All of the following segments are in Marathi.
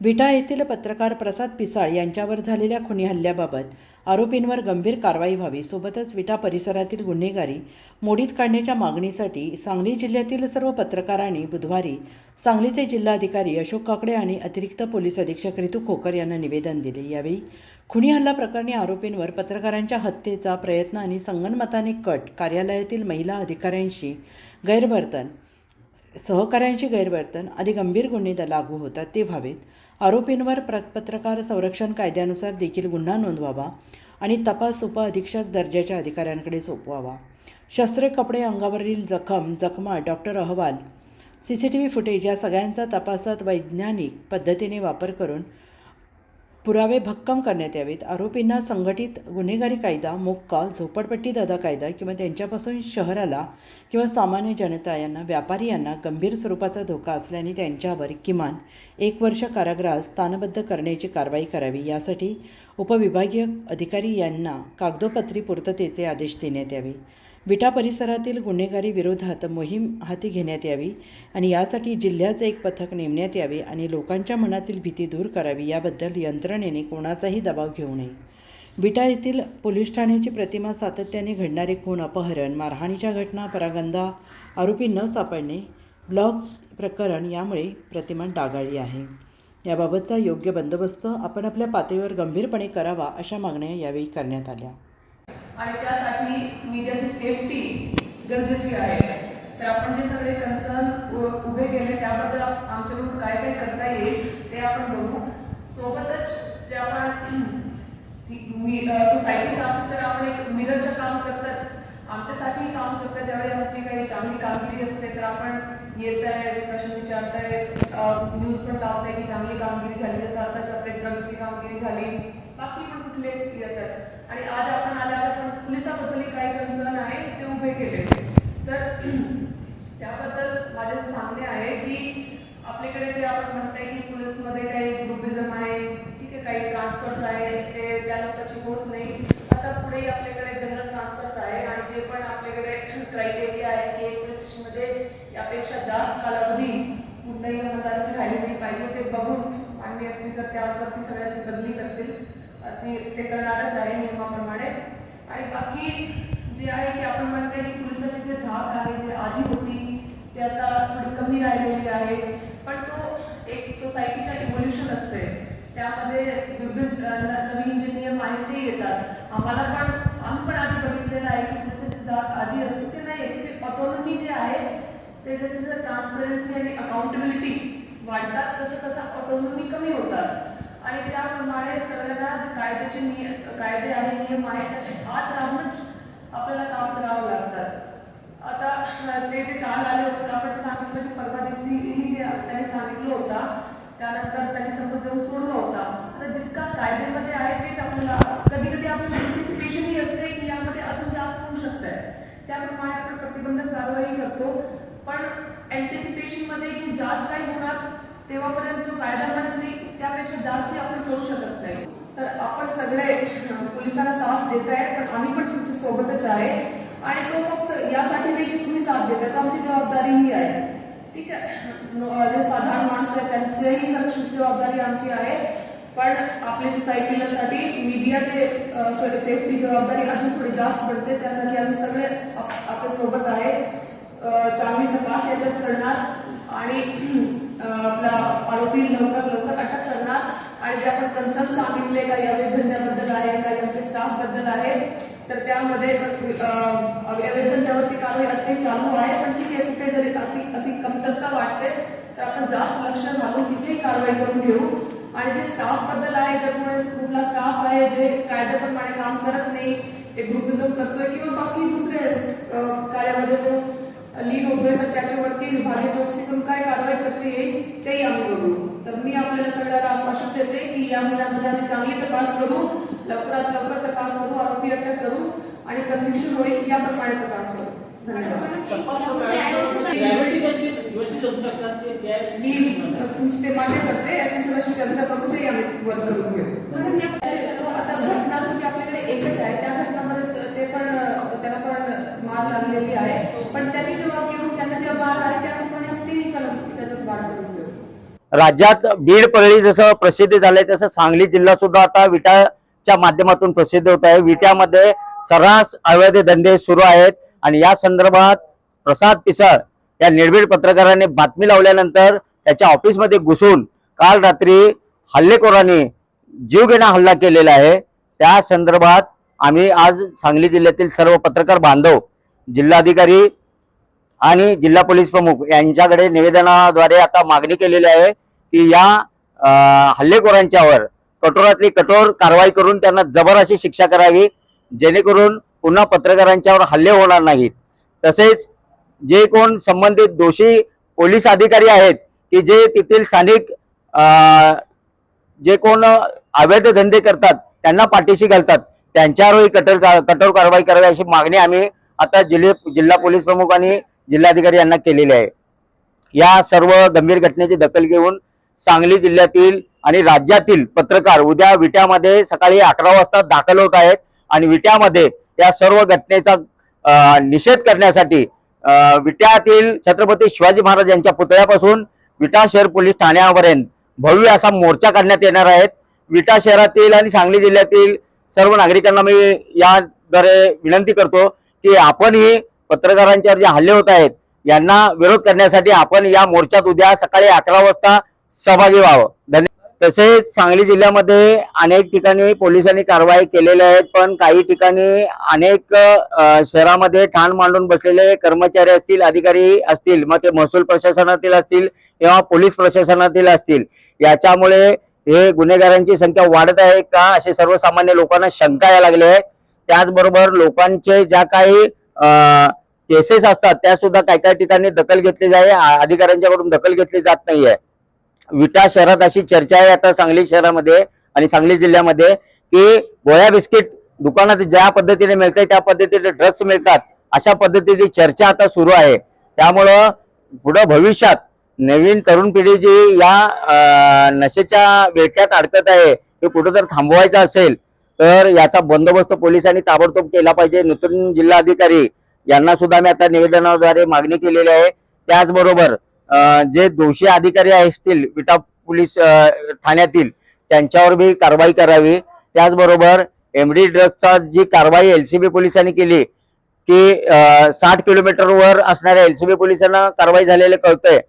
विटा येथील पत्रकार प्रसाद पिसाळ यांच्यावर झालेल्या खुनी हल्ल्याबाबत आरोपींवर गंभीर कारवाई व्हावी सोबतच विटा परिसरातील गुन्हेगारी मोडीत काढण्याच्या मागणीसाठी सांगली जिल्ह्यातील सर्व पत्रकारांनी बुधवारी सांगलीचे जिल्हाधिकारी अशोक काकडे आणि अतिरिक्त पोलीस अधीक्षक रितू खोकर यांना निवेदन दिले. यावेळी खुनी हल्ला प्रकरणी आरोपींवर पत्रकारांच्या हत्येचा प्रयत्न आणि संगनमताने कट कार्यालयातील महिला अधिकाऱ्यांशी गैरवर्तन सहकाऱ्यांशी गैरवर्तन आदी गंभीर गुन्हे लागू होतात ते व्हावेत. आरोपींवर प्र पत्रकार संरक्षण कायद्यानुसार देखील गुन्हा नोंदवावा आणि तपास उप अधीक्षक दर्जाच्या अधिकाऱ्यांकडे सोपवावा. शस्त्रे कपडे अंगावरील जखम जखमा डॉक्टर अहवाल C C T V footage या सगळ्यांचा तपासात वैज्ञानिक पद्धतीने वापर करून पुरावे भक्कम करण्यात यावेत. आरोपींना संघटित गुन्हेगारी कायदा मोक्का झोपडपट्टी दादा कायदा किंवा त्यांच्यापासून शहराला किंवा सामान्य जनता यांना व्यापारी यांना गंभीर स्वरूपाचा धोका असल्याने त्यांच्यावर किमान एक वर्ष कारागृहात स्थानबद्ध करण्याची कारवाई करावी. यासाठी उपविभागीय अधिकारी यांना कागदोपत्री पूर्ततेचे आदेश देण्यात यावे. विटा परिसरातील गुन्हेगारी विरोधात मोहीम हाती घेण्यात यावी आणि यासाठी जिल्ह्याचे एक पथक नेमण्यात यावे आणि लोकांच्या मनातील भीती दूर करावी याबद्दल यंत्रणेने कोणाचाही दबाव घेऊ नये. विटा येथील पोलीस ठाण्याची प्रतिमा सातत्याने घडणारे खून अपहरण मारहाणीच्या घटना परागंदा आरोपी न सापडणे ब्लॉग प्रकरण यामुळे प्रतिमा डागाळली आहे. याबाबतचा योग्य बंदोबस्त आपण आपल्या पातळीवर गंभीरपणे करावा अशा मागण्या यावेळी करण्यात आल्या. आणि त्यासाठी मीडियाची सेफ्टी गरजेची आहे. तर आपण जे सगळे कन्सर्न उभे केले त्याबद्दल आमच्याकडून काय काय करता येईल ते आपण बघू. सोबतच जे आपण सोसायटी आहोत तर आपण एक मिररचं काम करतात. आमच्यासाठी काम करतात. त्यावेळी आमची काही चांगली कामगिरी असते तर आपण येत आहे प्रश्न विचारताय न्यूज पण लावताय की चांगली कामगिरी झाली जसं आताच आपले ड्रग्सची कामगिरी झाली. बाकी पण कुठले याच्यात. आणि आज आपण आल्या आपण पोलिसाबद्दल काय कन्सर्न आहे ते उभे केले तर त्याबद्दल माझे असं सांगणे आहे की आपल्याकडे ते आपण म्हणताय की पोलीसमध्ये काही ग्रुपिझम आहे ठीक आहे काही ट्रान्सफर्स आहे ते त्या लोकांची होत नाही आता पुढे आपल्याकडे जनरल ट्रान्सफर्स आहे आणि जे क्रायटेरिया आहे की एक पोलीस स्टेशनमध्ये यापेक्षा जास्त कालावधी कुठल्याही मतदाराची राहिली नाही पाहिजे ते बघून मान्य असतील सर त्यावरती सगळ्याची बदली करतील. असे ते करणारच आहे नियमाप्रमाणे. आणि बाकी जे आहे की आपण म्हणते की पोलिसाची जे धाक आहे जे आधी होती ते आता थोडी कमी राहिलेली आहे. पण तो एक सोसायटीच्या इव्होल्युशन असते त्यामध्ये विविध नवीन जे नियम आहेत ते येतात. आम्हाला पण आम्ही पण आधी बघितलेलं आहे की पोलिसाची आधी असते ते नाही की ऑटोनॉमी जे आहे ते जसं जसं ट्रान्सपरन्सी आणि अकाउंटेबिलिटी वाढतात तसं तसं ऑटोनॉमी कमी होतात. आणि त्याप्रमाणे सगळ्यांना जे कायद्याचे निय कायदे आहे नियम आहे त्याच्या आत राहूनच आपल्याला काम करावं लागतात आता ते जे काल आले होते आपण सांगितलं की परवा दिवशीही त्याने सांगितलं होता त्यानंतर त्यांनी संबंध देऊन सोडला होता. आता जितका कायद्यामध्ये आहे तेच आपल्याला कधी कधी आपण अँटिसिपेशन ही असते की यामध्ये अजून जास्त होऊ शकतंय त्याप्रमाणे आपण प्रतिबंधक कारवाई करतो. पण अँटिसिपेशनमध्ये की जास्त काही होणार तेव्हापर्यंत जो कायदा म्हणत नाही त्यापेक्षा जास्त आपण करू शकत नाही. तर आपण सगळे पोलिसांना साथ देत आहे पण आम्ही पण तुमच्या सोबतच आहे. आणि तो फक्त यासाठी देखील तुम्ही साथ देताय तो आमची जबाबदारीही आहे. ठीक आहे. जे साधारण माणसं आहेत त्यांचीही संरक्षणाची जबाबदारी आमची आहे. पण आपल्या सोसायटीलासाठी मीडियाचे सेफ्टी जबाबदारी अजून थोडी जास्त पडते. त्यासाठी आम्ही सगळे आप- आपल्यासोबत आहे. चांगली तपास याच्यात करणार आणि आपला आरोपी लवकर लवकर अटक करणार. आणि जे आपण कन्सर्न सांगितले का या धंद्याबद्दल आहे का यांच्या स्टाफबद्दल आहे तर त्यामध्ये अं, अवैध धंद्यावरती कारवाई अति चालू आहे. पण ठीक आहे कुठे जरी अशी अशी कमतरता वाटते. तर आपण जास्त लक्ष घालून तिथेही कारवाई करून घेऊ आणि जे स्टाफबद्दल आहे जर कोणी कुठला स्टाफ आहे जे कायद्याप्रमाणे काम करत नाही ते ग्रुपिझम करतोय किंवा बाकी दुसरे कार्यामध्ये तो लीड होतोय तर त्याच्यावरती विभागीय चौकशी करून काय कारवाई करता येईल तेही आम्ही बघू. तर मी आपल्याला सगळ्याला आश्वासन देते की या महिन्यामध्ये आम्ही चांगली तपास करू लवकरात लवकर तपास करू आरोपी अटक करू आणि कन्व्हिक्शन होईल याप्रमाणे तपास करू. धन्यवाद. मी तुमची ते मान्य करते एस पी सरांशी चर्चा करून ते आम्ही वर करून घेऊ. आता घटना तुमची आपल्याकडे एकच आहे. त्या घटनामध्ये त- पण त्याला पण मार लागलेली आहे. पण त्याची जेव्हा घेऊन त्यांना मार आहे त्याप्रमाणे कलम त्याच्यात वाढ करून घेऊ राज्यात बीड परळी जसं प्रसिद्ध झालंय तसं सांगली जिल्हा सुद्धा आता विटाच्या माध्यमातून प्रसिद्ध होत आहे. विट्यामध्ये सर्रास अवैध धंदे सुरू आहेत. आणि या संदर्भात प्रसाद पिसाळ या निर्भीड पत्रकाराने बातमी लावल्यानंतर त्याच्या ऑफिसमध्ये घुसून काल रात्री हल्लेखोरांनी जीवघेणा हल्ला केलेला आहे. त्या संदर्भात आम्ही आज सांगली जिल्ह्यातील सर्व पत्रकार बांधव जिल्हाधिकारी आणि जिल्हा पोलीस प्रमुख यांच्याकडे निवेदनाद्वारे आता मागणी केलेली आहे की या हल्लेखोरांच्यावर कठोरातली कठोर कारवाई करून त्यांना जबर अशी शिक्षा करावी जेणेकरून पुन्हा पत्रकारांच्यावर हल्ले होणार नाहीत. तसेच जे कोण संबंधित दोषी पोलीस अधिकारी आहेत की जे तेथील स्थानिक जे कोण अवैध धंदे करतात त्यांना पाठीशी घालतात. त्यांच्यावरही कठोर कठोर कारवाई करावी अशी मागणी आम्ही आता जिल्हे जिल्हा पोलीस प्रमुख आणि जिल्हाधिकारी यांना केलेली आहे. या सर्व गंभीर घटनेची दखल घेऊन सांगली जिल्ह्यातील आणि राज्यातील पत्रकार उद्या विट्यामध्ये सकाळी अकरा वाजता दाखल होत आहेत आणि विट्यामध्ये या सर्व घटनेचा निषेध करण्यासाठी विट्यातील छत्रपती शिवाजी महाराज यांच्या पुतळ्यापासून विटा शहर पोलीस ठाण्यापर्यंत भव्य असा मोर्चा काढण्यात येणार आहेत विटा शहरातील आणि सांगली जिल्ह्यातील सर्व नागरिकांना मी याद्वारे विनंती करतो की आपणही पत्रकारांच्यावर जे हल्ले होत आहेत यांना विरोध करण्यासाठी आपण या मोर्चात उद्या सकाळी अकरा वाजता सहभागी व्हावं. धन्यवाद. तसेच सांगली जिल्ह्यामध्ये अनेक ठिकाणी पोलिसांनी कारवाई केलेल्या आहेत पण काही ठिकाणी अनेक शहरामध्ये ठाण मांडून बसलेले कर्मचारी असतील अधिकारी असतील मग ते महसूल प्रशासनातील असतील किंवा पोलीस प्रशासनातील असतील. याच्यामुळे हे गुन्हेगारांची संख्या वाढत आहे का असे सर्वसामान्य लोकांना शंका यायला लागली आहे. त्याचबरोबर लोकांचे ज्या काही केसेस असतात त्या सुद्धा काही काही ठिकाणी दखल घेतली जाते अधिकाऱ्यांच्याकडून दखल घेतली जात नाहीये. विटा शहरात अशी चर्चा आहे आता सांगली शहरामध्ये आणि सांगली जिल्ह्यामध्ये की गोळ्या बिस्किट दुकानात ज्या पद्धतीने मिळते त्या पद्धतीने ड्रग्ज मिळतात अशा पद्धतीची चर्चा आता सुरू आहे. त्यामुळं पुढं भविष्यात नवीन तरुण पिढी जी या नशेच्या विळक्यात अडकत आहे ते कुठं जर थांबवायचं असेल तर याचा बंदोबस्त पोलिसांनी ताबडतोब केला पाहिजे. नूतन जिल्हाधिकारी यांना सुद्धा मी आता निवेदनाद्वारे मागणी केलेली आहे. त्याचबरोबर जे दोषी अधिकारी असतील विटा पोलीस ठाण्यातील त्यांच्यावर बी कारवाई करावी. त्याचबरोबर एम डी ड्रग्सचा जी कारवाई एलसीबी पोलिसांनी केली की साठ किलोमीटरवर असणाऱ्या एलसीबी पोलिसांना कारवाई झालेले कळतंय.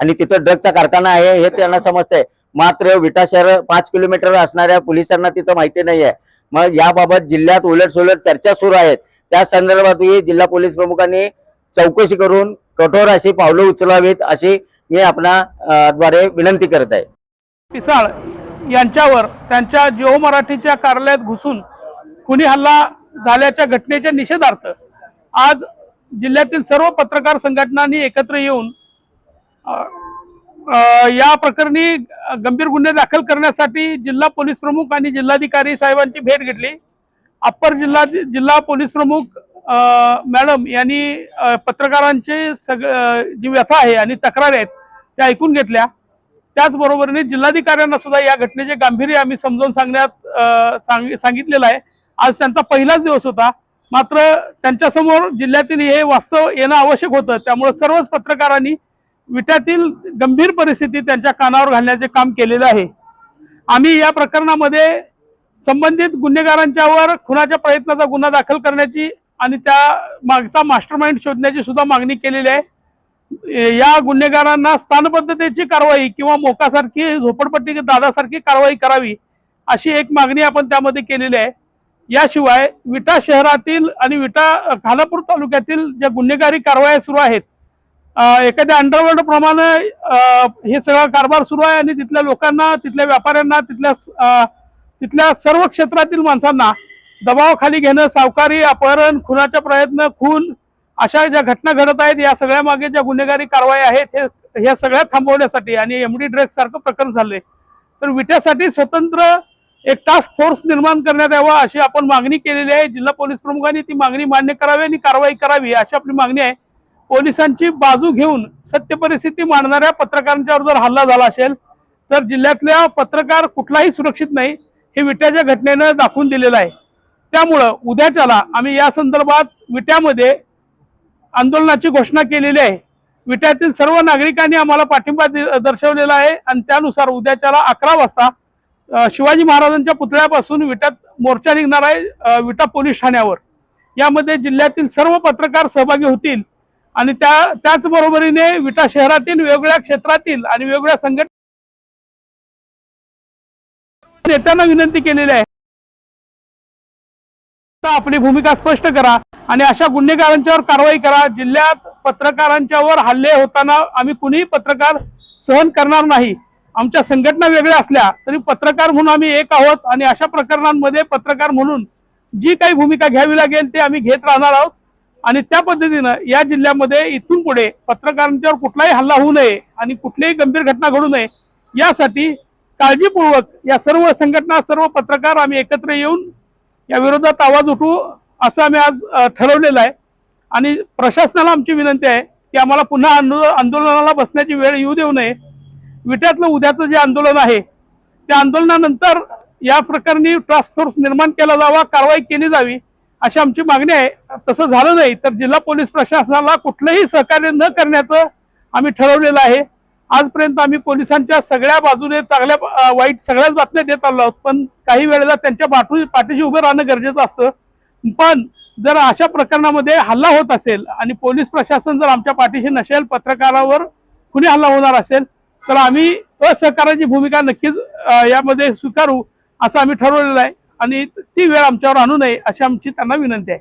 आणि तिथं ड्रगचा कारखाना आहे हे त्यांना समजतंय. मात्र विटा शहर पाच किलोमीटर असणाऱ्या पोलिसांना तिथं माहिती नाही आहे मग याबाबत जिल्ह्यात उलट सुलट चर्चा सुरू आहेत. त्या संदर्भातही जिल्हा पोलीस प्रमुखांनी चौकशी करून कठोर अशी पावलं उचलावीत अशी मी आपणा द्वारे विनंती करत आहे. पिसाळ यांच्यावर त्यांच्या जिओ मराठीच्या कार्यालयात घुसून खुनी हल्ला झाल्याच्या घटनेच्या निषेधार्थ आज जिल्ह्यातील सर्व पत्रकार संघटनांनी एकत्र येऊन या प्रकरणी गंभीर गुन्हे दाखल करण्यासाठी जिल्हा पोलीस प्रमुख आणि जिल्हाधिकारी साहेबांची भेट घेतली. अप्पर जिल्हा जिल्हा पोलीस प्रमुख मॅडम यांनी पत्रकारांचे सग जी व्यथा आहे आणि तक्रारी आहेत त्या ऐकून घेतल्या. त्याचबरोबरीने जिल्हाधिकाऱ्यांना सुद्धा या घटनेचे गांभीर्य आम्ही समजावून सांगण्यात सांग सांगितलेलं आहे. आज त्यांचा पहिलाच दिवस होता. मात्र त्यांच्यासमोर जिल्ह्यातील हे वास्तव येणं आवश्यक होतं. त्यामुळे सर्वच पत्रकारांनी विट्यातील गंभीर परिस्थिती त्यांच्या कानावर घालण्याचे काम केलेलं आहे. आम्ही या प्रकरणामध्ये संबंधित गुन्हेगारांच्यावर खुनाच्या प्रयत्नाचा गुन्हा दाखल करण्याची आणि त्या मागचा मास्टरमाइंड शोधण्याची सुद्धा मागणी केलेली आहे. या गुन्हेगारांना स्थानबद्धतेची कारवाई किंवा मोकासारखी झोपडपट्टी दादासारखी कारवाई करावी अशी एक मागणी आपण त्यामध्ये केलेली आहे. याशिवाय विटा शहरातील आणि विटा खानापूर तालुक्यातील ज्या गुन्हेगारी कारवाया सुरू आहेत एखाद्या अंडरवर्ल्ड प्रमाणे हे सगळा कारभार सुरू आहे आणि तिथल्या लोकांना तिथल्या व्यापाऱ्यांना तिथल्या तिथल्या सर्व क्षेत्रातील माणसांना दबावाखाली घेणं सावकारी अपहरण खुनाचा प्रयत्न खून अशा ज्या घटना घडत आहेत या सगळ्या मागे ज्या गुन्हेगारी कारवाई आहेत हे ह्या सगळ्या थांबवण्यासाठी आणि एमडी ड्रग्ज सारखं प्रकरण झाले तर विट्यासाठी स्वतंत्र एक टास्क फोर्स निर्माण करण्यात यावा अशी आपण मागणी केलेली आहे. जिल्हा पोलीस प्रमुखांनी ती मागणी मान्य करावी आणि कारवाई करावी अशी आपली मागणी आहे. पोलिसांची बाजू घेऊन सत्य परिस्थिती मांडणाऱ्या पत्रकारांच्यावर जर हल्ला झाला असेल तर जिल्ह्यातल्या पत्रकार कुठलाही सुरक्षित नाही हे विट्याच्या घटनेनं दाखवून दिलेलं आहे. त्यामुळं उद्याच्याला आम्ही या संदर्भात विट्यामध्ये आंदोलनाची घोषणा केलेली आहे. विट्यातील सर्व नागरिकांनी आम्हाला पाठिंबा दर्शवलेला आहे आणि त्यानुसार उद्याच्याला अकरा वाजता शिवाजी महाराजांच्या पुतळ्यापासून विट्यात मोर्चा निघणार आहे विटा पोलीस ठाण्यावर. यामध्ये जिल्ह्यातील सर्व पत्रकार सहभागी होतील आणि त्या त्याचबरोबरीने विटा शहरातील वेगवेगळ्या क्षेत्रातील आणि वेगवेगळ्या संघटना नेत्यांना विनंती केलेली आहे. तर आपली भूमिका स्पष्ट करा आणि अशा गुन्हेगारांच्यावर कारवाई करा. जिल्ह्यात पत्रकारांच्यावर हल्ले होताना आम्ही कुणीही पत्रकार सहन करणार नाही. आमच्या संघटना वेगळ्या असल्या तरी पत्रकार म्हणून आम्ही एक आहोत आणि अशा प्रकरणांमध्ये पत्रकार म्हणून जी काही भूमिका घ्यावी लागेल ते आम्ही घेत राहणार आहोत. आणि त्या पद्धतीनं या जिल्ह्यामध्ये इथून पुढे पत्रकारांच्यावर कुठलाही हल्ला होऊ नये आणि कुठलीही गंभीर घटना घडू नये यासाठी काळजीपूर्वक या सर्व संघटना सर्व पत्रकार आम्ही एकत्र येऊन या विरोधात आवाज उठू असं आम्ही आज ठरवलेलं आहे. आणि प्रशासनाला आमची विनंती आहे की आम्हाला पुन्हा आंदो आंदोलनाला बसण्याची वेळ येऊ देऊ नये. विट्यातलं उद्याचं जे आंदोलन आहे त्या आंदोलनानंतर या प्रकरणी टास्क फोर्स निर्माण केला जावा कारवाई केली जावी अशी आमची मागणी आहे. तसं झालं नाही तर जिल्हा पोलीस प्रशासनाला कुठलंही सहकार्य न करण्याचं आम्ही ठरवलेलं आहे. आजपर्यंत आम्ही पोलिसांच्या सगळ्या बाजूने चांगल्या वाईट सगळ्याच बातम्या देत आलो आहोत. पण काही वेळेला त्यांच्या पाठू पाठीशी उभं राहणं गरजेचं असतं. पण जर अशा प्रकरणामध्ये हल्ला होत असेल आणि पोलीस प्रशासन जर आमच्या पाठीशी नसेल पत्रकारावर कुणी हल्ला होणार असेल तर आम्ही असहकाराची भूमिका नक्कीच यामध्ये स्वीकारू असं आम्ही ठरवलेलं आहे. आणि ती वेळ आमच्यावर आणू नये अशी आमची त्यांना विनंती आहे.